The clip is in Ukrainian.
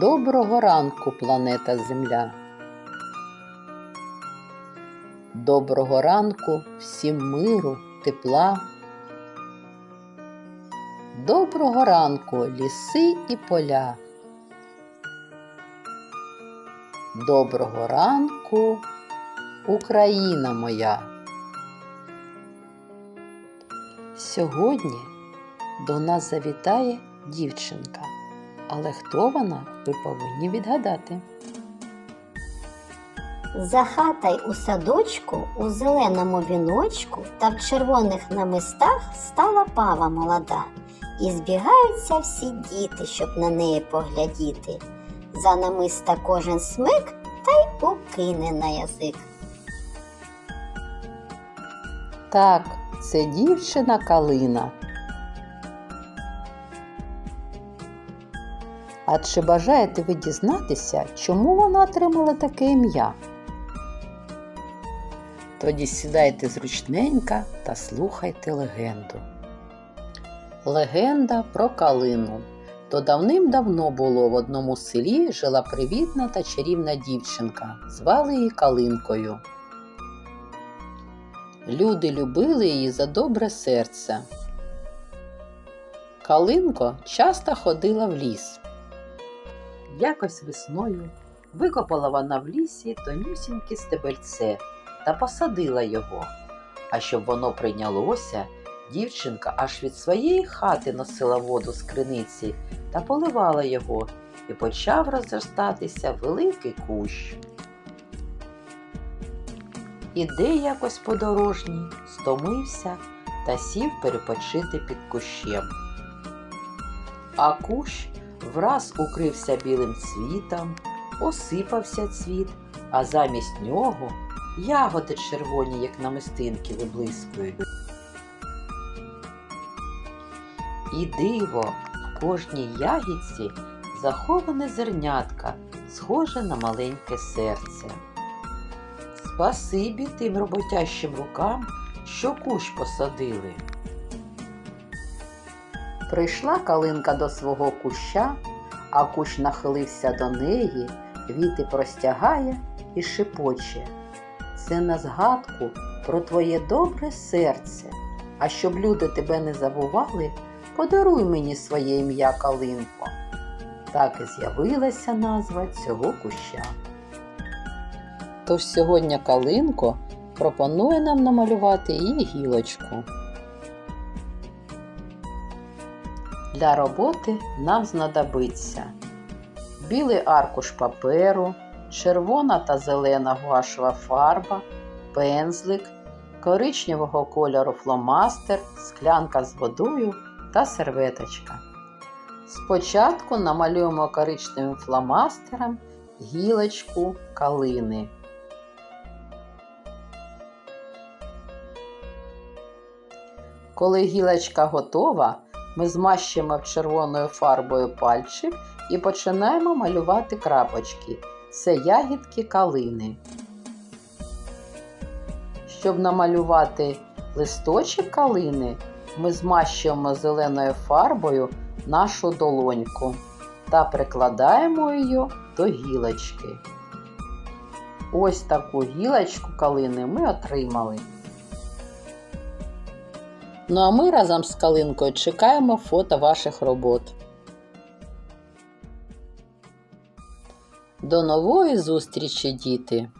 Доброго ранку, планета Земля. Доброго ранку всім миру, тепла. Доброго ранку, ліси і поля. Доброго ранку, Україна моя. Сьогодні до нас завітає дівчинка. Але хто вона, ви повинні відгадати. За хатай у садочку, у зеленому віночку та в червоних намистах стала пава молода. І збігаються всі діти, щоб на неї поглядіти. За намиста кожен смик та й укине на язик. Так, це дівчина Калина. А чи бажаєте ви дізнатися, чому вона отримала таке ім'я? Тоді сідайте зручненько та слухайте легенду. Легенда про Калину. То давним-давно було в одному селі жила привітна та чарівна дівчинка. Звали її Калинкою. Люди любили її за добре серце. Калинко часто ходила в ліс. Якось весною викопала вона в лісі тонюсіньке стебельце та посадила його. А щоб воно прийнялося, дівчинка аж від своєї хати носила воду з криниці та поливала його, і почав розростатися великий кущ. Іде якось подорожній, стомився та сів перепочити під кущем. А кущ враз укрився білим цвітом, осипався цвіт, а замість нього ягоди червоні, як намистинки, виблискують. І диво, в кожній ягідці заховане зернятка, схоже на маленьке серце. Спасибі тим роботящим рукам, що кущ посадили. Прийшла калинка до свого куща, а кущ нахилився до неї, віти простягає і шепоче. Це на згадку про твоє добре серце. А щоб люди тебе не забували, подаруй мені своє ім'я Калинко. Так і з'явилася назва цього куща. Тож сьогодні Калинко пропонує нам намалювати її гілочку. Для роботи нам знадобиться білий аркуш паперу, червона та зелена гуашева фарба, пензлик, коричневого кольору фломастер, склянка з водою та серветочка. Спочатку намалюємо коричневим фломастером гілочку калини. Коли гілочка готова, ми змащуємо червоною фарбою пальчик і починаємо малювати крапочки. Це ягідки калини. Щоб намалювати листочок калини, ми змащуємо зеленою фарбою нашу долоньку та прикладаємо її до гілочки. Ось таку гілочку калини ми отримали. Ну а ми разом з калинкою чекаємо фото ваших робот. До нової зустрічі, діти!